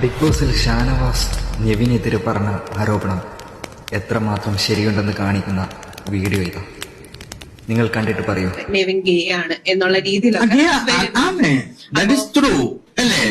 Big ബോസിൽ ഷാനവാസ് നെവിനെതിരെ പറഞ്ഞ ആരോപണം എത്രമാത്രം ശരിയുണ്ടെന്ന് കാണിക്കുന്ന വീഡിയോ ഇതാ. നിങ്ങൾ കണ്ടിട്ട് പറയൂ. നെവിൻ ഗേ ആണ് എന്നുള്ള രീതിയിലാണ് ആമേ. ദാറ്റ് ഇസ് ട്രൂ അല്ലേ?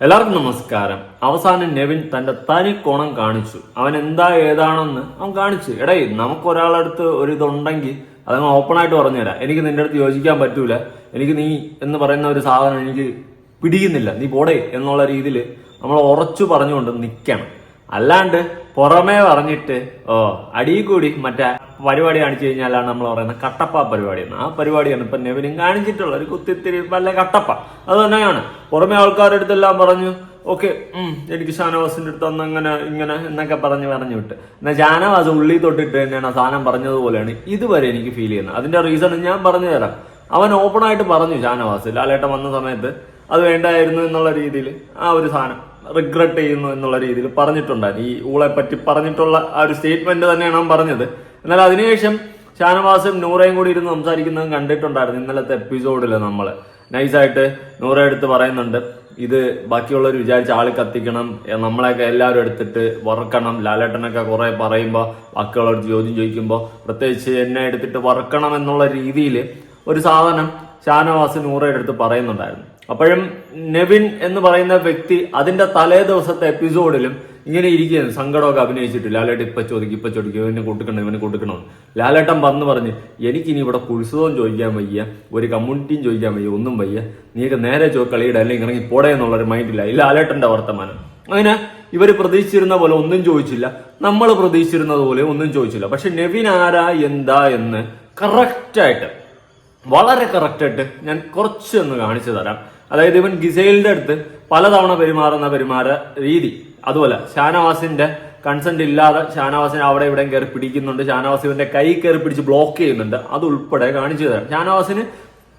എല്ലാവർക്കും നമസ്കാരം. അവസാനം നെവിൻ തന്റെ തനി കോണം കാണിച്ചു. അവൻ എന്താ ഏതാണെന്ന് അവൻ കാണിച്ചു. എടേ നമുക്ക് ഒരാളടുത്ത് ഒരു ഇതുണ്ടെങ്കിൽ അതങ്ങ് ഓപ്പൺ ആയിട്ട് പറഞ്ഞുതരാം. എനിക്ക് നിന്റെ അടുത്ത് യോജിക്കാൻ പറ്റൂല. എനിക്ക് നീ എന്ന് പറയുന്ന ഒരു സാധനം എനിക്ക് പിടിയുന്നില്ല നീ പോടേ എന്നുള്ള രീതിയിൽ നമ്മൾ ഉറച്ചു പറഞ്ഞുകൊണ്ട് നിൽക്കണം അല്ലാണ്ട് പുറമേ പറഞ്ഞിട്ട് ഓ അടിയിൽ കൂടി മറ്റേ പരിപാടി കാണിച്ചു കഴിഞ്ഞാലാണ് നമ്മൾ പറയുന്നത് കട്ടപ്പ പരിപാടി ആ പരിപാടിയാണ് ഇപ്പൊ നെവിനും കാണിച്ചിട്ടുള്ള ഒരു കുത്തിത്തിരി വല്ല കട്ടപ്പ. അത് തന്നെയാണ്. പുറമെ ആൾക്കാരുടെ അടുത്തെല്ലാം പറഞ്ഞു ഓക്കെ എനിക്ക് ഷാനവാസിന്റെ അടുത്ത് അന്ന് അങ്ങനെ ഇങ്ങനെ എന്നൊക്കെ പറഞ്ഞ് പറഞ്ഞു വിട്ട്. എന്നാൽ ഷാനവാസ് ഉള്ളി തൊട്ടിട്ട് തന്നെയാണ് സാധനം പറഞ്ഞതുപോലെയാണ് ഇതുവരെ എനിക്ക് ഫീൽ ചെയ്യുന്നത്. അതിന്റെ റീസൺ ഞാൻ പറഞ്ഞു തരാം. അവൻ ഓപ്പൺ ആയിട്ട് പറഞ്ഞു ഷാനവാസ് ലാലേട്ടൻ വന്ന സമയത്ത് അത് വേണ്ടായിരുന്നു എന്നുള്ള രീതിയിൽ ആ ഒരു സാധനം റിഗ്രറ്റ് ചെയ്യുന്നു എന്നുള്ള രീതിയിൽ പറഞ്ഞിട്ടുണ്ടായിരുന്നു. ഈ ഊളെ പറ്റി പറഞ്ഞിട്ടുള്ള ആ ഒരു സ്റ്റേറ്റ്മെന്റ് തന്നെയാണ് അവൻ പറഞ്ഞത്. എന്നാൽ അതിനുശേഷം ഷാനവാസും നൂറയും കൂടി ഇരുന്ന് സംസാരിക്കുന്നതും കണ്ടിട്ടുണ്ടായിരുന്നു ഇന്നലത്തെ എപ്പിസോഡിൽ നമ്മൾ നൈസായിട്ട് നൂറ എടുത്ത് പറയുന്നുണ്ട്. ഇത് ബാക്കിയുള്ളവർ വിചാരിച്ച ആൾ കത്തിക്കണം നമ്മളെയൊക്കെ എല്ലാവരും എടുത്തിട്ട് വറക്കണം. ലാലേട്ടനൊക്കെ കുറെ പറയുമ്പോൾ ബാക്കിയുള്ളവർ ചോദ്യം ചോദിക്കുമ്പോൾ പ്രത്യേകിച്ച് എന്നെ എടുത്തിട്ട് വറക്കണം എന്നുള്ള രീതിയിൽ ഒരു സാധനം ഷാനവാസ് നൂറയുടെ അടുത്ത് പറയുന്നുണ്ടായിരുന്നു. അപ്പോഴും നെവിൻ എന്ന് പറയുന്ന വ്യക്തി അതിന്റെ തലേ ദിവസത്തെ എപ്പിസോഡിലും ഇങ്ങനെ ഇരിക്കുകയാണ്. സങ്കടമൊക്കെ അഭിനയിച്ചിട്ട് ലാലേട്ടൻ ഇപ്പൊ ചോദിക്കും ഇപ്പൊ ചോദിക്കും ഇവനെ കൊടുക്കണം ഇവനെ കൊടുക്കണം ലാലേട്ടൻ വന്ന് പറഞ്ഞ് എനിക്കിനി ഇവിടെ കുത്സവം ചോദിക്കാൻ വയ്യ ഒരു കമ്മ്യൂണിറ്റിയും ചോദിക്കാൻ വയ്യ ഒന്നും വയ്യ. നീക്ക് നേരെ ചോ കളിയുടെ അല്ലെങ്കിൽ ഇറങ്ങി പോടേ എന്നുള്ളൊരു മൈൻഡില്ല ഈ ലാലേട്ടന്റെ വർത്തമാനം. അങ്ങനെ ഇവർ പ്രതീക്ഷിച്ചിരുന്ന പോലെ ഒന്നും ചോദിച്ചില്ല. നമ്മൾ പ്രതീക്ഷിച്ചിരുന്നത് പോലെ ഒന്നും ചോദിച്ചില്ല. പക്ഷെ നെവിൻ ആരാ എന്താ എന്ന് കറക്റ്റായിട്ട് വളരെ കറക്റ്റായിട്ട് ഞാൻ കുറച്ച് ഒന്ന് കാണിച്ചു തരാം. അതായത് ഇവൻ ഗിസൈലിന്റെ അടുത്ത് പലതവണ പെരുമാറുന്ന പെരുമാറ രീതി. അതുപോലെ ഷാനവാസിന്റെ കൺസെന്റ് ഇല്ലാതെ ഷാനവാസിനെ അവിടെ ഇവിടെ കയറി പിടിക്കുന്നുണ്ട്. ഷാനവാസ് ഇവന്റെ കൈ കയറി പിടിച്ച് ബ്ലോക്ക് ചെയ്യുന്നുണ്ട്. അത് ഉൾപ്പെടെ കാണിച്ചു തരാം. ഷാനവാസിന്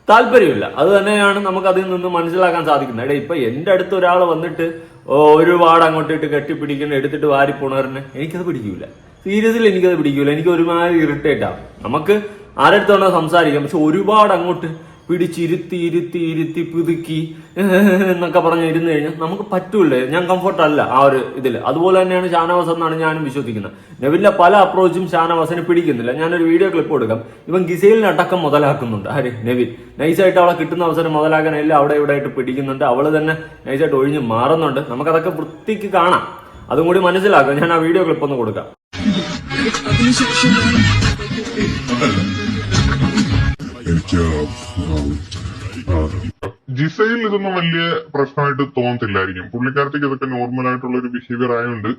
താല്പര്യമില്ല. അത് തന്നെയാണ് നമുക്ക് അതിൽ നിന്ന് മനസ്സിലാക്കാൻ സാധിക്കുന്നത്. എടേ ഇപ്പൊ എന്റെ അടുത്ത് ഒരാൾ വന്നിട്ട് ഒരുപാട് അങ്ങോട്ട് ഇട്ട് കെട്ടിപ്പിടിക്കുന്ന എടുത്തിട്ട് വാരി പുണറിന് എനിക്കത് പിടിക്കൂല. സീരിയസിൽ എനിക്കത് പിടിക്കൂല. എനിക്ക് ഒരുമാതിരി ഇറിറ്റേറ്റ് ആവും നമുക്ക് ആരടുത്ത് വേണം സംസാരിക്കാം പക്ഷെ ഒരുപാട് അങ്ങോട്ട് പിടിച്ചിരുത്തി ഇരുത്തി ഇരുത്തി പുതുക്കി എന്നൊക്കെ പറഞ്ഞ് ഇരുന്ന് കഴിഞ്ഞാൽ നമുക്ക് പറ്റൂലേ. ഞാൻ കംഫർട്ട് അല്ല ആ ഒരു ഇതിൽ അതുപോലെ തന്നെയാണ് ഷാനവാസ് എന്നാണ് ഞാനും വിശ്വസിക്കുന്നത്. നെവിന്റെ പല അപ്രോച്ചും ഷാനവാസിനെ പിടിക്കുന്നില്ല. ഞാനൊരു വീഡിയോ ക്ലിപ്പ് കൊടുക്കാം. ഇവൻ ഗിസൈലിന് അടക്കം മുതലാക്കുന്നുണ്ട്. ആര്? നെവിൻ. നൈസായിട്ട് അവളെ കിട്ടുന്ന അവസരം മുതലാക്കാൻ എല്ലാം അവിടെ ഇവിടെ ആയിട്ട് പിടിക്കുന്നുണ്ട്. അവൾ തന്നെ നൈസായിട്ട് ഒഴിഞ്ഞ് മാറുന്നുണ്ട്. നമുക്കതൊക്കെ വൃത്തിക്ക് കാണാം. അതും കൂടി മനസ്സിലാക്കാം. ഞാൻ ആ വീഡിയോ ക്ലിപ്പ് ഒന്ന് കൊടുക്കാം എനിക്ക് ആ, ജിസയിൽ ഇതൊന്നും വലിയ പ്രശ്നമായിട്ട് തോന്നത്തില്ലായിരിക്കും. പുള്ളിക്കാരത്തേക്ക് ഇതൊക്കെ നോർമൽ ആയിട്ടുള്ള ഒരു ബിഹേവിയർ ആയതുകൊണ്ട്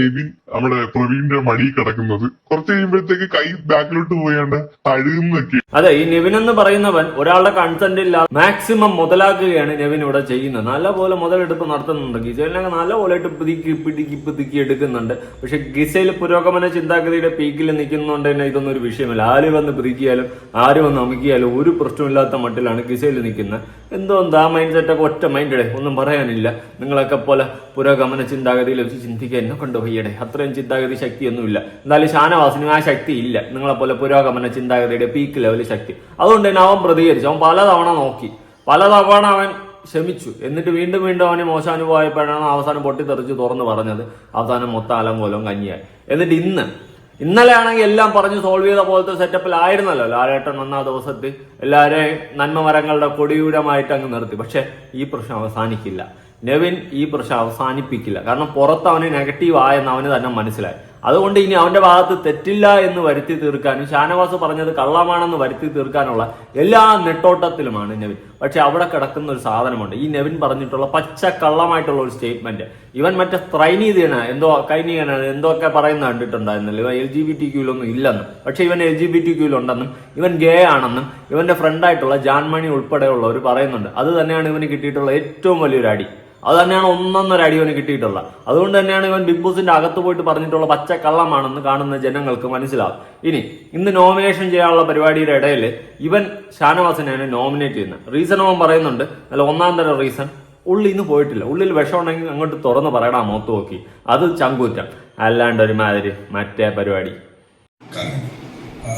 നെവിൻ നമ്മുടെ പ്രവീണിന്റെ മടി കിടക്കുന്നത്. കുറച്ച് കഴിയുമ്പോഴത്തേക്ക് കൈ ബാക്കിലോട്ട് പോയാണ്ട് തഴുകുന്നൊക്കെ. അതെ ഈ നെവിൻ എന്ന് പറയുന്നവൻ ഒരാളുടെ കൺസെന്റ് ഇല്ലാതെ മാക്സിമം മുതലാക്കുകയാണ് നെവിൻ ഇവിടെ ചെയ്യുന്നത്. നല്ലപോലെ മുതലെടുപ്പ് നടത്തുന്നുണ്ട്. ഗിസയിലൊക്കെ നല്ല പോലെ പിതുക്കി പിതുക്കി പിതുക്കി എടുക്കുന്നുണ്ട്. പക്ഷെ ഗിസയിൽ പുരോഗമന ചിന്താഗതിയുടെ പീക്കിൽ നിൽക്കുന്നതുകൊണ്ട് തന്നെ ഇതൊന്നും ഒരു വിഷയമല്ല. ആര് വന്ന് പിടിക്കിയാലും ആര് വന്ന് അമിക്കിയാലും ഒരു പ്രശ്നമില്ലാത്ത മട്ടിലാണ് ഗിസൈൽ നിൽക്കുന്നത് എന്തോ എന്താ മൈൻഡ് സെറ്റൊക്കെ ഒറ്റ മൈൻഡേ ഒന്നും പറയാനില്ല. നിങ്ങളൊക്കെ പോലെ പുരോഗമന ചിന്താഗതിയിൽ വെച്ച് ചിന്തിക്കുക എന്നെ കൊണ്ടുപോയിടെ അത്രയും ചിന്താഗതി ശക്തിയൊന്നുമില്ല. എന്തായാലും ഷാനവാസിനും ആ ശക്തി ഇല്ല. നിങ്ങളെ പോലെ പുരോഗമന ചിന്താഗതിയുടെ പീക്ക് ലെവൽ ശക്തി. അതുകൊണ്ട് തന്നെ അവൻ പ്രതികരിച്ചു. അവൻ പലതവണ നോക്കി. പലതവണ അവൻ ക്ഷമിച്ചു. എന്നിട്ട് വീണ്ടും വീണ്ടും അവന് മോശാനുഭവമായപ്പോഴാണ് അവസാനം പൊട്ടിത്തെറിച്ച് തുറന്നു പറഞ്ഞത്. അവസാനം മൊത്തം അലങ്കോലം കഞ്ഞിയായി. എന്നിട്ട് ഇന്ന് ഇന്നലെ ആണെങ്കിൽ എല്ലാം പറഞ്ഞ് സോൾവ് ചെയ്ത പോലത്തെ സെറ്റപ്പിലായിരുന്നല്ലോ ലാലേട്ടൻ വന്ന ആ ദിവസത്തിൽ. എല്ലാവരെയും നന്മമരങ്ങളുടെ കൊടിയൂരമായിട്ട് അങ്ങ് നിർത്തി. പക്ഷെ ഈ പ്രശ്നം അവസാനിക്കില്ല. നെവിൻ ഈ പ്രശ്നം അവസാനിപ്പിക്കില്ല. കാരണം പുറത്ത് അവന് നെഗറ്റീവ് ആയെന്ന് അവന് തന്നെ മനസ്സിലായി. അതുകൊണ്ട് ഇനി അവന്റെ ഭാഗത്ത് തെറ്റില്ല എന്ന് വരുത്തി തീർക്കാനും ഷാനവാസ് പറഞ്ഞത് കള്ളമാണെന്ന് വരുത്തി തീർക്കാനുള്ള എല്ലാ നെട്ടോട്ടത്തിലുമാണ് നെവിൻ. പക്ഷെ അവിടെ കിടക്കുന്ന ഒരു സാധനമുണ്ട്. ഈ നെവിൻ പറഞ്ഞിട്ടുള്ള പച്ച കള്ളമായിട്ടുള്ള ഒരു സ്റ്റേറ്റ്മെന്റ്. ഇവൻ മറ്റേ ത്രൈനീതിയാണ് എന്തോ കൈനീയനാണ് എന്തോ ഒക്കെ പറയുന്ന കണ്ടിട്ടുണ്ടായിരുന്നല്ലോ. ഇവൻ എൽ ജി ബി ടി ക്യൂലൊന്നും ഇല്ലെന്നും പക്ഷെ ഇവൻ എൽ ജി ബി ടി ക്യൂലുണ്ടെന്നും ഇവൻ ഗേ ആണെന്നും ഇവന്റെ ഫ്രണ്ടായിട്ടുള്ള ജാൻമണി ഉൾപ്പെടെയുള്ളവർ പറയുന്നുണ്ട്. അത് തന്നെയാണ് ഇവന് കിട്ടിയിട്ടുള്ള ഏറ്റവും വലിയൊരു അടി. അത് തന്നെയാണ് ഒന്നൊന്നര അടി അവന് കിട്ടിയിട്ടുള്ളത് അതുകൊണ്ട് തന്നെയാണ് ഇവൻ ബിഗ് ബോസിന്റെ അകത്ത് പോയിട്ട് പറഞ്ഞിട്ടുള്ള പച്ച കള്ളമാണെന്ന് കാണുന്ന ജനങ്ങൾക്ക് മനസ്സിലാവും. ഇനി ഇന്ന് നോമിനേഷൻ ചെയ്യാനുള്ള പരിപാടിയുടെ ഇടയിൽ ഇവൻ ഷാനവാസിനെയാണ് നോമിനേറ്റ് ചെയ്യുന്നത് റീസൺ അവൻ പറയുന്നുണ്ട്. അല്ല ഒന്നാം തരം റീസൺ ഉള്ളിൽ നിന്ന് പോയിട്ടില്ല. ഉള്ളിൽ വിഷം ഉണ്ടെങ്കിൽ അങ്ങോട്ട് തുറന്ന് പറയടാ മുഖത്ത് നോക്കി. അത് ചങ്കൂറ്റം. അല്ലാണ്ട് ഒരുമാതിരി മറ്റേ പരിപാടി.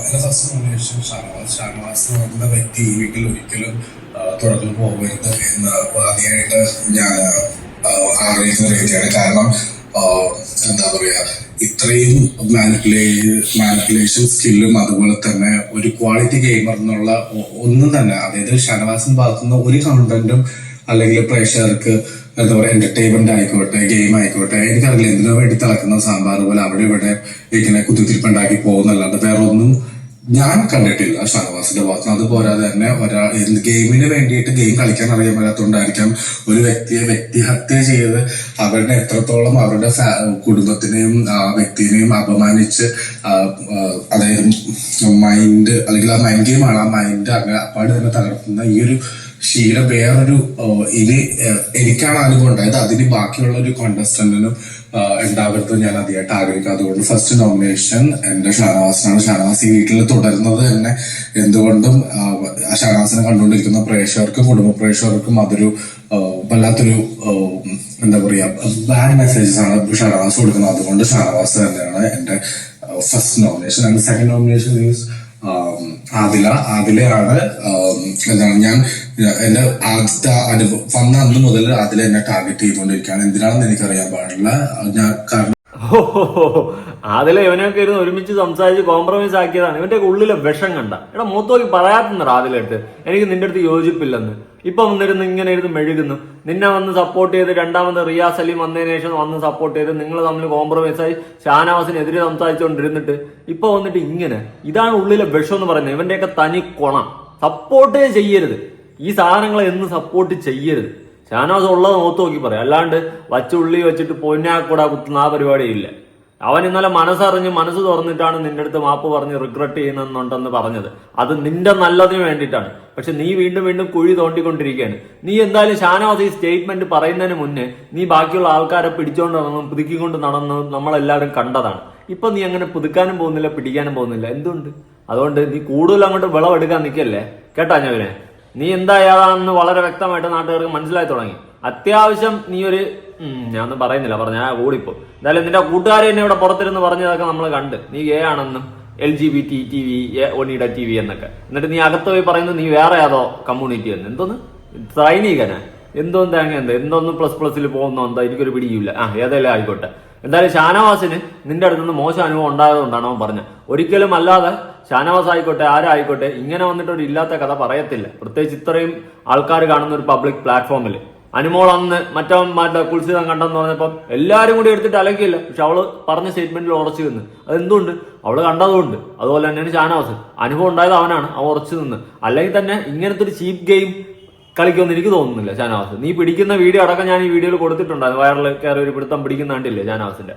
ഷാനവാസ് ഷാനവാസ് വ്യക്തി ഈ വീട്ടിൽ ഒരിക്കലും തുടർന്ന് പോകരുത് എന്ന് ആദ്യമായിട്ട് ഞാൻ ആഗ്രഹിക്കുന്ന ഒരു വ്യക്തിയാണ്. കാരണം എന്താ പറയാ ഇത്രയും മാനിപ്പുലേ മാനിപ്പുലേഷൻ സ്കില്ലും അതുപോലെ തന്നെ ഒരു ക്വാളിറ്റി ഗെയിമർ എന്നുള്ള ഒന്നും തന്നെ അതായത് ഷനവാസിന്റെ ഭാഗത്തുനിന്ന് ഒരു കണ്ടന്റും അല്ലെങ്കിൽ പ്രേക്ഷകർക്ക് എന്താ പറയുക എന്റർടൈൻമെന്റ് ആയിക്കോട്ടെ ഗെയിം ആയിക്കോട്ടെ എനിക്കറിയില്ല എന്തിനോ വേണ്ടി തിളക്കുന്ന സാമ്പാർ പോലെ അവിടെ ഇവിടെ ഇങ്ങനെ കുത്തിത്തിരിപ്പുണ്ടാക്കി പോകുന്നല്ലാണ്ട് വേറെ ഒന്നും ഞാൻ കണ്ടിട്ടില്ല ഷാനവാസിന്റെ ഭാഗത്ത്. അത് പോരാതെ തന്നെ ഒരാൾ ഗെയിമിന് വേണ്ടിയിട്ട് ഗെയിം കളിക്കാൻ അറിയാൻ മേലാത്തോണ്ടായിരിക്കാം ഒരു വ്യക്തിയെ വ്യക്തിഹത്യ ചെയ്ത് അവരുടെ എത്രത്തോളം അവരുടെ കുടുംബത്തിനെയും ആ വ്യക്തിനെയും അപമാനിച്ച് അതായത് മൈൻഡ് അല്ലെങ്കിൽ ആ മൈൻഡ് ഗെയിമാണ് ആ മൈൻഡ് അങ്ങനെ അപ്പാട് തന്നെ തകർത്തുന്ന ഈ ഒരു ശീലം വേറൊരു ഇനി എനിക്കാണ് അനുഭവം ഉണ്ടായത്. അതിന് ബാക്കിയുള്ള ഒരു കോണ്ടസ്റ്റന്റിനും ഉണ്ടാവരുത് ഞാൻ അധികമായിട്ട് ആഗ്രഹിക്കാം അതുകൊണ്ട് ഫസ്റ്റ് നോമിനേഷൻ എന്റെ ഷാനവാസിനാണ്. ഷാനവാസ് ഈ വീട്ടിൽ തുടരുന്നത് തന്നെ എന്തുകൊണ്ടും ഷാനവാസിനെ കണ്ടുകൊണ്ടിരിക്കുന്ന പ്രേക്ഷകർക്കും കുടുംബ പ്രേക്ഷകർക്കും അതൊരു വല്ലാത്തൊരു എന്താ പറയാ ബാഡ് മെസ്സേജസ് ആണ് ഷാനവാസ് കൊടുക്കുന്നത്. അതുകൊണ്ട് ഷാനവാസ് തന്നെയാണ് എന്റെ first nomination and second nomination is Adila. ആദിലയാണ് എന്താണ് ഞാൻ എന്റെ ആദ്യത്തെ അനുഭവം വന്ന അന്ന് മുതൽ അതിൽ എന്നെ ടാർഗറ്റ് ചെയ്തുകൊണ്ടിരിക്കുകയാണ്. എന്തിനാണെന്ന് എനിക്കറിയാൻ പാടില്ല. ഞാൻ കാരണം അതിലെ ഇവനൊക്കെ ഇരുന്ന് ഒരുമിച്ച് സംസാരിച്ച് കോംപ്രമൈസ് ആക്കിയതാണ്. ഇവന്റെ ഉള്ളിലെ വിഷം കണ്ട. എടാ മൂത്തോക്കി പറയാത്തുന്ന ആദിലെടുത്ത് എനിക്ക് നിന്റെ അടുത്ത് യോജിപ്പില്ലെന്ന്. ഇപ്പൊ വന്നിരുന്ന് ഇങ്ങനെ ഇരുന്ന് മെഴുകുന്നു. നിന്നെ വന്ന് സപ്പോർട്ട് ചെയ്ത് രണ്ടാമത് റിയാസ് അലി വന്നതിന് ശേഷം വന്ന് സപ്പോർട്ട് ചെയ്ത് നിങ്ങൾ തമ്മിൽ കോംപ്രമൈസ് ആയി ഷാനവാസിനെതിരെ സംസാരിച്ചുകൊണ്ടിരുന്നിട്ട് ഇപ്പൊ വന്നിട്ട് ഇങ്ങനെ. ഇതാണ് ഉള്ളിലെ വിഷം എന്ന് പറയുന്നത്. ഇവന്റെയൊക്കെ തനി കൊണം. സപ്പോർട്ടേ ചെയ്യരുത്. ഈ സാധനങ്ങളെ എന്ന് സപ്പോർട്ട് ചെയ്യരുത്. ഷാനവാസ് ഉള്ളത് നോത്ത് നോക്കി പറയാം. അല്ലാണ്ട് വച്ചുള്ളി വെച്ചിട്ട് പൊന്നാക്കൂടാ കുത്തുന്ന ആ പരിപാടിയില്ല. അവൻ ഇന്നലെ മനസ്സറിഞ്ഞ് മനസ്സ് തുറന്നിട്ടാണ് നിന്റെ അടുത്ത് മാപ്പ് പറഞ്ഞ് റിഗ്രറ്റ് ചെയ്യുന്നുണ്ടെന്ന് പറഞ്ഞത്. അത് നിന്റെ നല്ലതിന് വേണ്ടിയിട്ടാണ്. പക്ഷെ നീ വീണ്ടും വീണ്ടും കുഴി തോണ്ടിക്കൊണ്ടിരിക്കുകയാണ്. നീ എന്തായാലും ഷാനവാസ് ഈ സ്റ്റേറ്റ്മെന്റ് പറയുന്നതിന് മുന്നേ നീ ബാക്കിയുള്ള ആൾക്കാരെ പിടിച്ചോണ്ട് നടന്നും പുതുക്കിക്കൊണ്ട് നടന്നു നമ്മളെല്ലാവരും കണ്ടതാണ്. ഇപ്പൊ നീ അങ്ങനെ പുതുക്കാനും പോകുന്നില്ല പിടിക്കാനും പോകുന്നില്ല. എന്തുകൊണ്ട് അതുകൊണ്ട് നീ കൂടുതൽ അങ്ങോട്ട് വിളവെടുക്കാൻ നിൽക്കല്ലേ? കേട്ടാ ഞാൻ നീ എന്തായാലും വളരെ വ്യക്തമായിട്ട് നാട്ടുകാർക്ക് മനസ്സിലായി തുടങ്ങി. അത്യാവശ്യം നീ ഒരു ഉം, ഒന്നും പറയുന്നില്ല. പറഞ്ഞ ആ ഓടിപ്പോ. എന്തായാലും നിന്റെ കൂട്ടുകാരെ എന്നെ ഇവിടെ പുറത്തിരുന്ന് പറഞ്ഞതൊക്കെ നമ്മൾ കണ്ട്. നീ ഗേ ആണെന്നും L G B T T V ഒണിയുടെ T V എന്നൊക്കെ. എന്നിട്ട് നീ അകത്ത് പോയി പറയുന്നത് നീ വേറെ ഏതോ കമ്മ്യൂണിറ്റി എന്ന് എന്തോന്ന്? സൈനികനാ. എന്തോന്ന് തേങ്ങ എന്താ? എന്തോന്ന് പ്ലസ് പ്ലസിൽ പോകുന്നോ? എന്താ? എനിക്കൊരു പിടിയില്ല. ആ ഏതായാലും ആയിക്കോട്ടെ. എന്തായാലും ഷാനവാസിന് നിന്റെ അടുത്ത് നിന്ന് മോശം അനുഭവം ഉണ്ടായതുകൊണ്ടാണ് അവൻ പറഞ്ഞത്. ഒരിക്കലും അല്ലാതെ ഷാനവാസ് ആയിക്കോട്ടെ ആരായിക്കോട്ടെ ഇങ്ങനെ വന്നിട്ട് ഒരു ഇല്ലാത്ത കഥ പറയത്തില്ല. പ്രത്യേകിച്ച് ഇത്രയും ആൾക്കാർ കാണുന്ന ഒരു പബ്ലിക് പ്ലാറ്റ്ഫോമിൽ അനുമോൾ അന്ന് മറ്റവൻ മറ്റേ കുൽസിതം കണ്ടെന്ന് പറഞ്ഞപ്പം എല്ലാവരും കൂടി എടുത്തിട്ട് അലക്കിയില്ല. പക്ഷെ അവൾ പറഞ്ഞ സ്റ്റേറ്റ്മെന്റിൽ ഉറച്ചു നിന്ന്. അതെന്തുകൊണ്ട് അവൾ കണ്ടതുകൊണ്ട് അതുപോലെ തന്നെയാണ് ഷാനവാസ്. അനുഭവം ഉണ്ടായത് അവനാണ്. അവൻ ഉറച്ചു നിന്ന്. അല്ലെങ്കിൽ തന്നെ ഇങ്ങനത്തെ ഒരു ചീപ്പ് ഗെയിം കളിക്കുമെന്ന് എനിക്ക് തോന്നുന്നില്ല ഷാനവാസ്. നീ പിടിക്കുന്ന വീഡിയോ അടക്കം ഞാൻ ഈ വീഡിയോയിൽ കൊടുത്തിട്ടുണ്ടായിരുന്നു വയറിൽ കയറി ഒരു പിടുത്തം പിടിക്കുന്ന കണ്ടില്ലേ ഷാനവാസിന്റെ?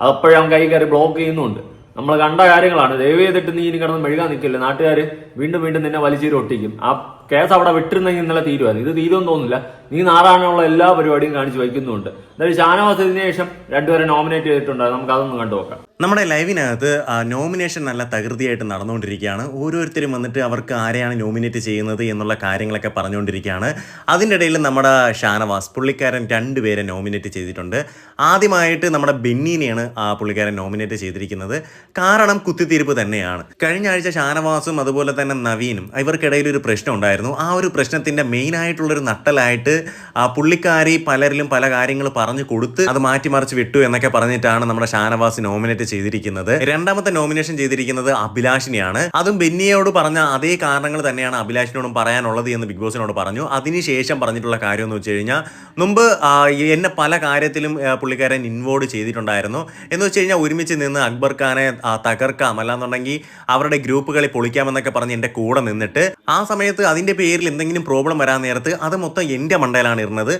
അതപ്പോഴും അവൻ കൈ കയറി ബ്ലോക്ക് ചെയ്യുന്നുണ്ട്. നമ്മൾ കണ്ട കാര്യങ്ങളാണ്. ദയവ് ചെയ്തിട്ട് നീ ഇനി കിടന്ന് മെഴുകാൻ നിൽക്കില്ല? നാട്ടുകാർ വീണ്ടും വീണ്ടും നിന്നെ വലിച്ചീരൊട്ടിക്കും ആ കേസ് അവിടെ വിട്ടിരുന്നെങ്കിൽ ഇന്നലെ തീരുമായിരുന്നു ഇത് തീരുമെന്ന് തോന്നുന്നില്ല. നീ നാറാനുള്ള എല്ലാ പരിപാടിയും കാണിച്ചു വയ്ക്കുന്നുണ്ട് എന്തായാലും ഷാനവാസ് ഇതിന് ശേഷം രണ്ടുപേരെ നോമിനേറ്റ് ചെയ്തിട്ടുണ്ട് നമുക്ക് അതൊന്ന് കണ്ടു നോക്കാം. നമ്മുടെ ലൈവിനകത്ത് നോമിനേഷൻ നല്ല തകൃതിയായിട്ട് നടന്നുകൊണ്ടിരിക്കുകയാണ്. ഓരോരുത്തരും വന്നിട്ട് അവർക്ക് ആരെയാണ് നോമിനേറ്റ് ചെയ്യുന്നത് എന്നുള്ള കാര്യങ്ങളൊക്കെ പറഞ്ഞുകൊണ്ടിരിക്കുകയാണ്. അതിന്റെ ഇടയിൽ നമ്മുടെ ഷാനവാസ് പുള്ളിക്കാരൻ രണ്ടുപേരെ നോമിനേറ്റ് ചെയ്തിട്ടുണ്ട്. ആദ്യമായിട്ട് നമ്മുടെ ബെന്നീനെയാണ് ആ പുള്ളിക്കാരൻ നോമിനേറ്റ് ചെയ്തിരിക്കുന്നത്. കാരണം കുത്തിത്തിരിപ്പ് തന്നെയാണ്. കഴിഞ്ഞ ആഴ്ച ഷാനവാസും അതുപോലെ തന്നെ നവീനും ഇവർക്കിടയിൽ ഒരു പ്രശ്നം ആ ഒരു പ്രശ്നത്തിന്റെ മെയിൻ ആയിട്ടുള്ളൊരു നട്ടലായിട്ട് ആ പുള്ളിക്കാരി പലരിലും പല കാര്യങ്ങൾ പറഞ്ഞു കൊടുത്ത് അത് മാറ്റിമറിച്ച് വിട്ടു എന്നൊക്കെ പറഞ്ഞിട്ടാണ് നമ്മുടെ ഷാനവാസ് നോമിനേറ്റ് ചെയ്തിരിക്കുന്നത്. രണ്ടാമത്തെ നോമിനേഷൻ ചെയ്തിരിക്കുന്നത് അഭിലാഷിനെയാണ്. അതും ബെന്നിയോട് പറഞ്ഞ അതേ കാരണങ്ങൾ തന്നെയാണ് അഭിലാഷിനോടും പറയാനുള്ളത് എന്ന് ബിഗ് ബോസിനോട് പറഞ്ഞു. അതിനുശേഷം പറഞ്ഞിട്ടുള്ള കാര്യം എന്ന് വെച്ച് കഴിഞ്ഞാൽ മുമ്പ് എന്നെ പല കാര്യത്തിലും പുള്ളിക്കാരൻ ഇൻവോൾവ് ചെയ്തിട്ടുണ്ടായിരുന്നു. എന്ന് വെച്ച് കഴിഞ്ഞാൽ ഒരുമിച്ച് നിന്ന് അക്ബർ ഖാനെ തകർക്കാം. അല്ലാന്നുണ്ടെങ്കിൽ അവരുടെ ഗ്രൂപ്പുകളിൽ പൊളിക്കാമെന്നൊക്കെ പറഞ്ഞ് എന്റെ കൂടെ നിന്നിട്ട് ആ സമയത്ത് അതിന്റെ പേരിൽ എന്തെങ്കിലും പ്രോബ്ലം വരാൻ നേരത്ത് അത് മൊത്തം എന്റെ മണ്ടയിലാണ് ഇരുന്നത്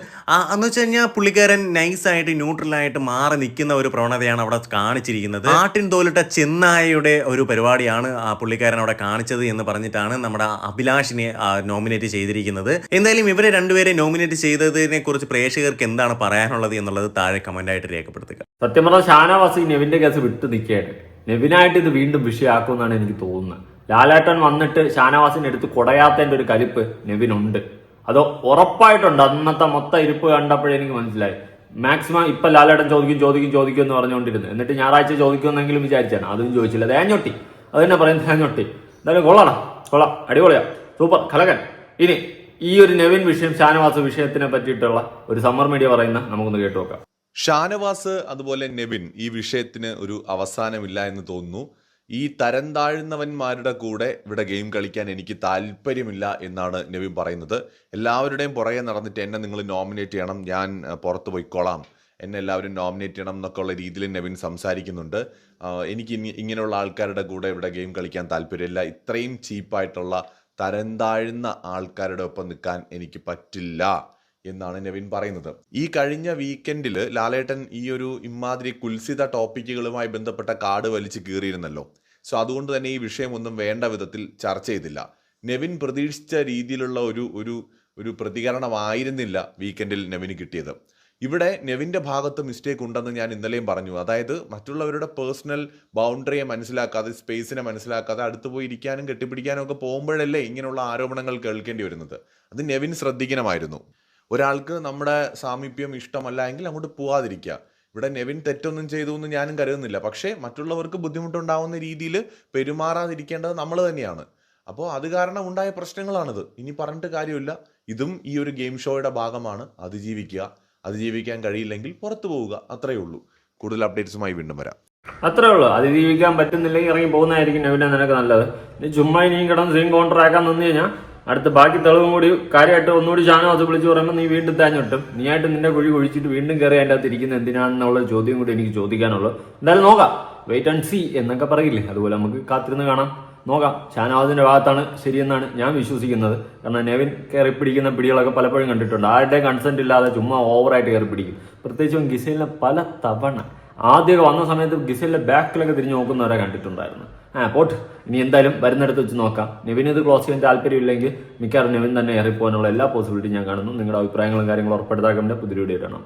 എന്ന് വെച്ച് കഴിഞ്ഞാൽ പുള്ളിക്കാരൻ നൈസായിട്ട് ന്യൂട്രലായിട്ട് മാറി നിൽക്കുന്ന ഒരു പ്രവണതയാണ് അവിടെ കാണിച്ചിരിക്കുന്നത്. ആട്ടിൻ തോലിട്ട ചെന്നായയുടെ ഒരു പരിപാടിയാണ് ആ പുള്ളിക്കാരൻ അവിടെ കാണിച്ചത് എന്ന് പറഞ്ഞിട്ടാണ് നമ്മുടെ അഭിലാഷിനെ നോമിനേറ്റ് ചെയ്തിരിക്കുന്നത്. എന്തായാലും ഇവരെ രണ്ടുപേരെ നോമിനേറ്റ് ചെയ്തതിനെ കുറിച്ച് പ്രേക്ഷകർക്ക് എന്താണ് പറയാനുള്ളത് എന്നുള്ളത് താഴെ കമന്റായിട്ട് രേഖപ്പെടുത്തുക. സത്യം പറഞ്ഞാൽ ഷാനവാസി നെവിന്റെ കേസ് വിട്ടു നിൽക്കുകയാണ്. നെവിനായിട്ട് ഇത് വീണ്ടും വിഷയമാക്കുമെന്നാണ് എനിക്ക് തോന്നുന്നത്. ലാലേട്ടൻ വന്നിട്ട് ഷാനവാസിന്റെ അടുത്ത് കുടയാത്തതിന്റെ ഒരു കലിപ്പ് നെവിനുണ്ട്. അത് ഉറപ്പായിട്ടുണ്ട്. അന്നത്തെ മൊത്തം ഇരിപ്പ് കണ്ടപ്പോഴേ എനിക്ക് മനസ്സിലായി. മാക്സിമം ഇപ്പൊ ലാലേട്ടൻ ചോദിക്കും ചോദിക്കും ചോദിക്കും എന്ന് പറഞ്ഞുകൊണ്ടിരുന്നു. എന്നിട്ട് ഞായറാഴ്ച ചോദിക്കുമെന്നെങ്കിലും വിചാരിച്ചാണ്. അതും ചോദിച്ചില്ല. തേഞ്ഞൊട്ടി. അത് തന്നെ പറയും തേഞ്ഞൊട്ടി. എന്തായാലും കൊള്ളണം കൊള്ളാം. അടിപൊളിയാ. സൂപ്പർ. കലകൻ. ഇനി ഈ ഒരു നെവിൻ വിഷയം ഷാനവാസ് വിഷയത്തിനെ പറ്റിയിട്ടുള്ള ഒരു സമ്മർ മീഡിയ പറയുന്ന നമുക്കൊന്ന് കേട്ടു നോക്കാം. ഷാനവാസ് അതുപോലെ നെവിൻ ഈ വിഷയത്തിന് ഒരു അവസാനമില്ല എന്ന് തോന്നുന്നു. ഈ തരം താഴ്ന്നവന്മാരുടെ കൂടെ ഇവിടെ ഗെയിം കളിക്കാൻ എനിക്ക് താല്പര്യമില്ല എന്നാണ് നവീൻ പറയുന്നത്. എല്ലാവരുടെയും പുറകെ നടന്നിട്ട് എന്നെ നിങ്ങൾ നോമിനേറ്റ് ചെയ്യണം ഞാൻ പുറത്ത് പോയിക്കോളാം. എന്നെ എല്ലാവരും നോമിനേറ്റ് ചെയ്യണം എന്നൊക്കെ ഉള്ള രീതിയിൽ നവീൻ സംസാരിക്കുന്നുണ്ട്. എനിക്ക് ഇങ്ങനെയുള്ള ആൾക്കാരുടെ കൂടെ ഇവിടെ ഗെയിം കളിക്കാൻ താല്പര്യമില്ല. ഇത്രയും ചീപ്പായിട്ടുള്ള തരം താഴ്ന്ന ആൾക്കാരുടെ ഒപ്പം നിൽക്കാൻ എനിക്ക് പറ്റില്ല. എന്നാണ് നവീൻ പറയുന്നത്. ഈ കഴിഞ്ഞ വീക്കെൻഡിൽ ലാലേട്ടൻ ഈ ഒരു ഇമാതിരി കുൽസിത ടോപ്പിക്കുകളുമായി ബന്ധപ്പെട്ട കാർഡ് വലിച്ചു കീറിയിരുന്നല്ലോ. സോ അതുകൊണ്ട് തന്നെ ഈ വിഷയമൊന്നും വേണ്ട വിധത്തിൽ ചർച്ച ചെയ്തില്ല. നെവിൻ പ്രതീക്ഷിച്ച രീതിയിലുള്ള ഒരു ഒരു ഒരു പ്രതികരണമായിരുന്നില്ല വീക്കെൻഡിൽ നെവിന് കിട്ടിയത്. ഇവിടെ നെവിന്റെ ഭാഗത്ത് മിസ്റ്റേക്ക് ഉണ്ടെന്ന് ഞാൻ ഇന്നലെയും പറഞ്ഞു. അതായത് മറ്റുള്ളവരുടെ പേഴ്സണൽ ബൗണ്ടറിയെ മനസ്സിലാക്കാതെ സ്പേസിനെ മനസ്സിലാക്കാതെ അടുത്ത് പോയി ഇരിക്കാനും കെട്ടിപ്പിടിക്കാനും ഒക്കെ പോകുമ്പോഴല്ലേ ഇങ്ങനെയുള്ള ആരോപണങ്ങൾ കേൾക്കേണ്ടി വരുന്നത്. അത് നെവിൻ ശ്രദ്ധിക്കണമായിരുന്നു. ഒരാൾക്ക് നമ്മുടെ സാമീപ്യം ഇഷ്ടമല്ല എങ്കിൽ അങ്ങോട്ട് പോവാതിരിക്കുക. ഇവിടെ നെവിൻ തെറ്റൊന്നും ചെയ്തു എന്ന് ഞാനും കരുതുന്നില്ല. പക്ഷേ മറ്റുള്ളവർക്ക് ബുദ്ധിമുട്ടുണ്ടാവുന്ന രീതിയിൽ പെരുമാറാതിരിക്കേണ്ടത് നമ്മൾ തന്നെയാണ്. അപ്പോൾ അത് കാരണം ഉണ്ടായ പ്രശ്നങ്ങളാണിത്. ഇനി പറഞ്ഞിട്ട് കാര്യമില്ല. ഇതും ഈ ഒരു ഗെയിം ഷോയുടെ ഭാഗമാണ്. അതിജീവിക്കുക. അതിജീവിക്കാൻ കഴിയില്ലെങ്കിൽ പുറത്തു പോവുക. അത്രയേ ഉള്ളൂ. കൂടുതൽ അപ്ഡേറ്റ്സുമായി വീണ്ടും വരാം. അത്രേ ഉള്ളൂ. അതിജീവിക്കാൻ പറ്റുന്നില്ലെങ്കിൽ ഇറങ്ങി പോകുന്നതായിരിക്കും നെവിനെ നിനക്ക് നല്ലത്. ഇനി ചുമ്മാ ഇനിയും കിടന്ന് സീൻ കൗണ്ടർ ആക്കാൻ നിന്ന് കഴിഞ്ഞാൽ അടുത്ത ബാക്കി തെളിവും കൂടി കാര്യമായിട്ട് ഒന്നുകൂടി ഷാനവാസ് വിളിച്ച് പറയുമ്പോൾ നീ വീണ്ടും തേഞ്ഞൊട്ടും. നീ ആയിട്ട് നിന്റെ കുഴി കുഴിച്ചിട്ട് വീണ്ടും കയറി അതിന്റെ അകത്ത് ഇരിക്കുന്ന എന്തിനാണെന്നുള്ള ചോദ്യം കൂടി എനിക്ക് ചോദിക്കാനുള്ളത് എന്തായാലും നോക്കാം. വെയിറ്റ് ആൻഡ് സി എന്നൊക്കെ പറയില്ലേ? അതുപോലെ നമുക്ക് കാത്തിരുന്ന് കാണാം. നോക്കാം. ഷാനവാസിന്റെ ഭാഗത്താണ് ശരിയെന്നാണ് ഞാൻ വിശ്വസിക്കുന്നത്. കാരണം നെവിൻ കയറി പിടിക്കുന്ന പിടികളൊക്കെ പലപ്പോഴും കണ്ടിട്ടുണ്ട്. ആരുടെയും കൺസെന്റ് ഇല്ലാതെ ചുമ്മാ ഓവറായിട്ട് കയറി പിടിക്കും. പ്രത്യേകിച്ചും ഗിസൈലിനെ പല തവണ ആദ്യമൊക്കെ വന്ന സമയത്ത് ഗിസലിന്റെ ബാക്കിലൊക്കെ തിരിഞ്ഞ് നോക്കുന്നവരെ കണ്ടിട്ടുണ്ടായിരുന്നു. ആ പോട്ട്. ഇനി എന്തായാലും വരുന്നിടത്ത് വെച്ച് നോക്കാം. നെവിന് ഇത് ക്ലോസ് ചെയ്യാൻ താല്പര്യമില്ലെങ്കിൽ മിക്കവാറും നെവിൻ തന്നെ ഏറിപ്പോകാനുള്ള എല്ലാ പോസിബിലിറ്റിയും ഞാൻ കാണുന്നു. നിങ്ങളുടെ അഭിപ്രായങ്ങളും കാര്യങ്ങളും ഉറപ്പെടുത്താൻ പുതിയ വീഡിയോ കാണാം.